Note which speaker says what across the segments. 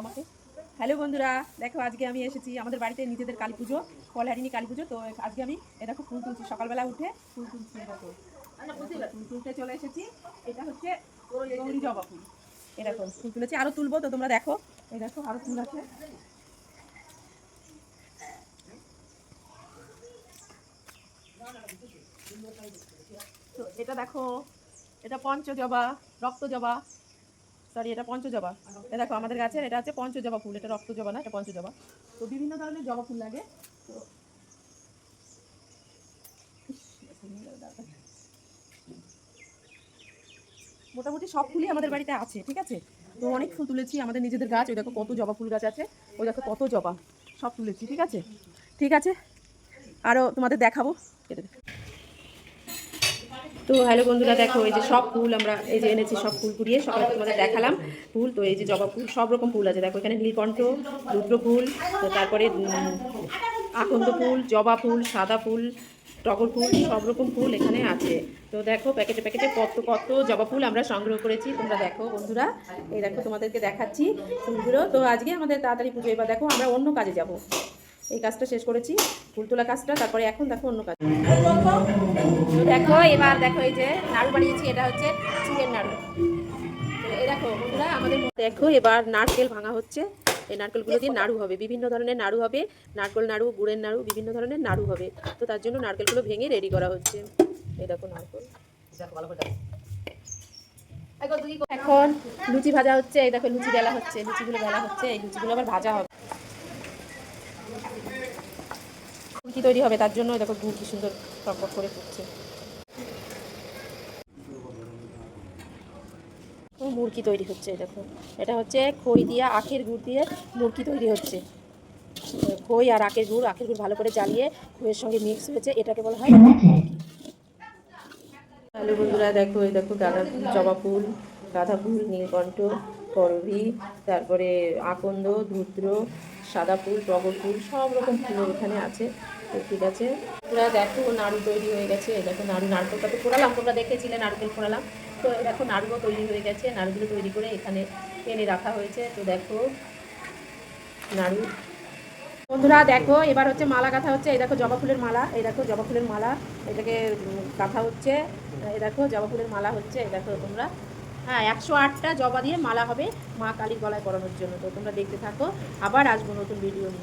Speaker 1: আমাকে। হ্যালো বন্ধুরা, দেখো আজকে আমি এসেছি আমাদের বাড়িতে নিজেদের কালী পুজো ফলহারিণী কালী পুজো তো আজকে আমি, এ দেখো ফুল তুলছি, সকালবেলা উঠে ফুল তুলছি দেখো। ফুল তুলতে চলে এসেছি। এটা হচ্ছে গৌরী জবা ফুল। এ ফুল তুলেছি আরও তুলবো, তো তোমরা দেখো। এই দেখো আরও ফুল আছে। তো এটা দেখো, এটা পঞ্চজবা, রক্তজবা। সরি, এটা পঞ্চজবা। এটা দেখো, আমাদের গাছের এটা হচ্ছে পঞ্চজবা ফুল, এটা রক্তজবা না, এটা পঞ্চজবা। তো বিভিন্ন ধরনের জবা ফুল লাগে। মোটামুটি সব ফুলই আমাদের বাড়িতে আছে, ঠিক আছে? তো অনেক ফুল তুলেছি, আমাদের নিজেদের গাছ, ওই দেখো কত জবা ফুল গাছ আছে, ওই দেখো কত জবা, সব তুলেছি, ঠিক আছে? ঠিক আছে? আরও তোমাদের দেখাবো। কেটে। তো হ্যালো বন্ধুরা, দেখো এই যে সব ফুল আমরা এই যে এনেছি, সব ফুল কুড়িয়ে সকালে তোমাদের দেখালাম ফুল। তো এই যে জবা ফুল, সব রকম ফুল আছে। দেখো এখানে নীলকণ্ঠ, রুদ্র ফুল, তো তারপরে আকন্দ ফুল, জবা ফুল, সাদা ফুল, টগর ফুল, সব রকম ফুল এখানে আছে। তো দেখো প্যাকেটে প্যাকেটে কত কত জবা ফুল আমরা সংগ্রহ করেছি। তোমরা দেখো বন্ধুরা, এই দেখো তোমাদেরকে দেখাচ্ছি ফুলগুলো। তো আজকে আমাদের তাড়াতাড়ি পুজো, এবার দেখো আমরা অন্য কাজে যাব। এই কাজটা শেষ করেছি ফুল তোলা কাজটা তারপরে এখন দেখো অন্য কাজ। দেখো এবার দেখো এই যে নাড়ু বানিয়েছি এটা হচ্ছে চিকেন নাড়ু। এই দেখো বন্ধুরা আমাদের দেখো এবার নারকেল ভাঙা হচ্ছে। এই নারকেলগুলো দিয়ে নাড়ু হবে বিভিন্ন ধরনের নাড়ু হবে। নারকেল নাড়ু গুড়ের নাড়ু বিভিন্ন ধরনের নাড়ু হবে। তো তার জন্য নারকেলগুলো ভেঙে রেডি করা হচ্ছে। এই দেখো নারকেল। এখন লুচি ভাজা হচ্ছে এই দেখো লুচি বেলা হচ্ছে লুচিগুলো বেলা হচ্ছে এই লুচিগুলো আবার ভাজা হবে। কি তৈরি হবে? তার জন্য দেখো গুড় কি সুন্দর টকবক করে ফুটছে। ও, মুরকি তৈরি হচ্ছে দেখো। এটা হচ্ছে খই দিয়ে আখের গুড় দিয়ে মুরকি তৈরি হচ্ছে। খই আর আখের গুড় আখের গুড় ভালো করে জ্বালিয়ে খইয়ের সঙ্গে মিক্স হয়েছে এটাকে বলা হয় হ্যালো বন্ধুরা দেখো এই দেখো গাঁদা ফুল জবা ফুল গাঁদা ফুল নীলকণ্ঠ করবি তারপরে আকন্দ ধূত্র সাদা ফুল টগর ফুল সব রকম ফুল এখানে আছে। তো ঠিক আছে। পুরা দেখো, নাড়ু তৈরি হয়ে গেছে। দেখো, নাড়ু, নারকেলটা তো ফোড়ালাম তোমরা দেখেছিলে, নারকেল ফোড়ালাম তো দেখো, নাড়ুও তৈরি হয়ে গেছে। নাড়ুগুলো তৈরি করে এখানে এনে রাখা হয়েছে। তো দেখো, নাড়ু। বন্ধুরা, দেখো, এবার হচ্ছে মালা গাঁথা হচ্ছে। এই দেখো, জবা ফুলের মালা। এই দেখো, জবা ফুলের মালা। এটাকে গাঁথা হচ্ছে। এই দেখো, জবা ফুলের মালা হচ্ছে। এই দেখো তোমরা। হ্যাঁ একশো আটটা জবা দিয়ে মালা হবে মা কালীর গলায় পরানোর জন্য। তো তোমরা দেখতে থাকো। আবার আসব নতুন ভিডিও নিয়ে।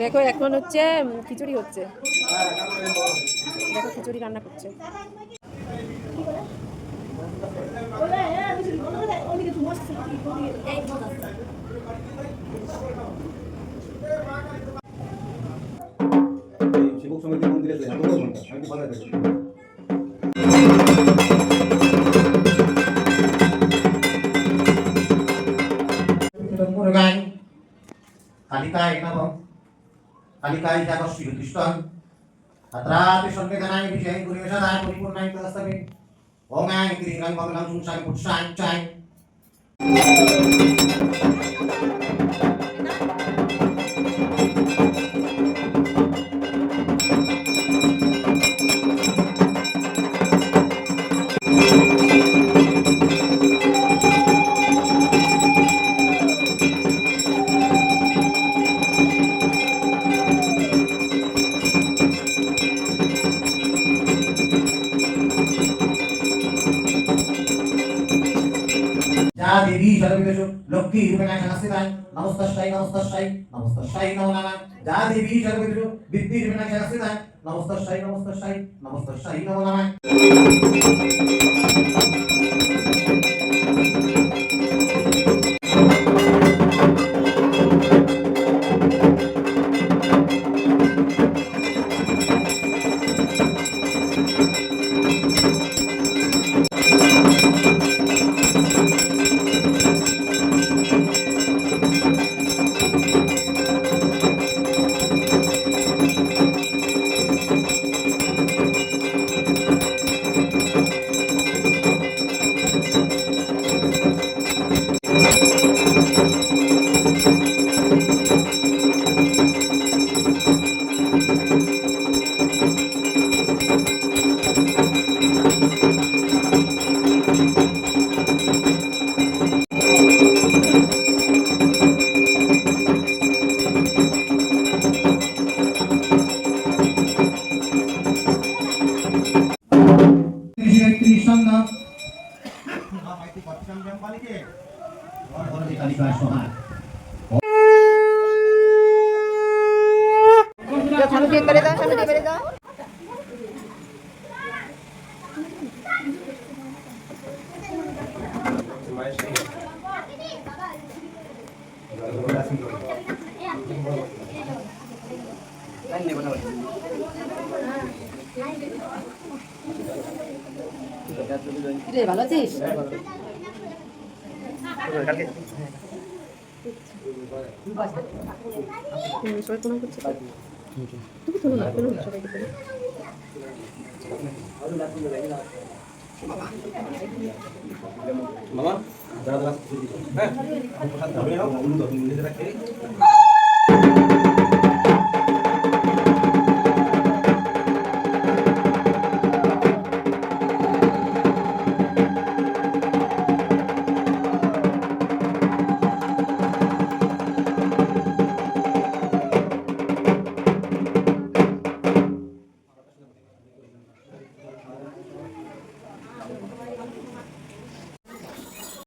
Speaker 1: দেখো এখন হচ্ছে খিচুড়ি হচ্ছে। দেখো খিচুড়ি রান্না করছে।
Speaker 2: শিবক মন্দিরে আমি
Speaker 3: न्यायकवं कालिकायिताकश्रीदुष्टं तत्रापि संवेदनाय विषये गुरुवेशदाय परिपूर्णाय तदस्तमे ॐ आय क्रीडां बगलां सुंसाय पुट्साय चाय লক্ষ্মী রূপে নমস্কার শাস্তিদায় নমস্কার নমস্তস্যাই নমস্কার নমো নমঃ যা দেবী সর্ববিধ বিদ্যি রূপে নাই নমস্কার নমস্তস্যাই নমস্কার নমস্তস্যাই নমস্কার নমঃ ত্রিশ
Speaker 1: ভালো আছিস? সবাই প্রণাম করছে তুমি তোলো না তোলো না
Speaker 2: মামা? দাদা। হ্যাঁ?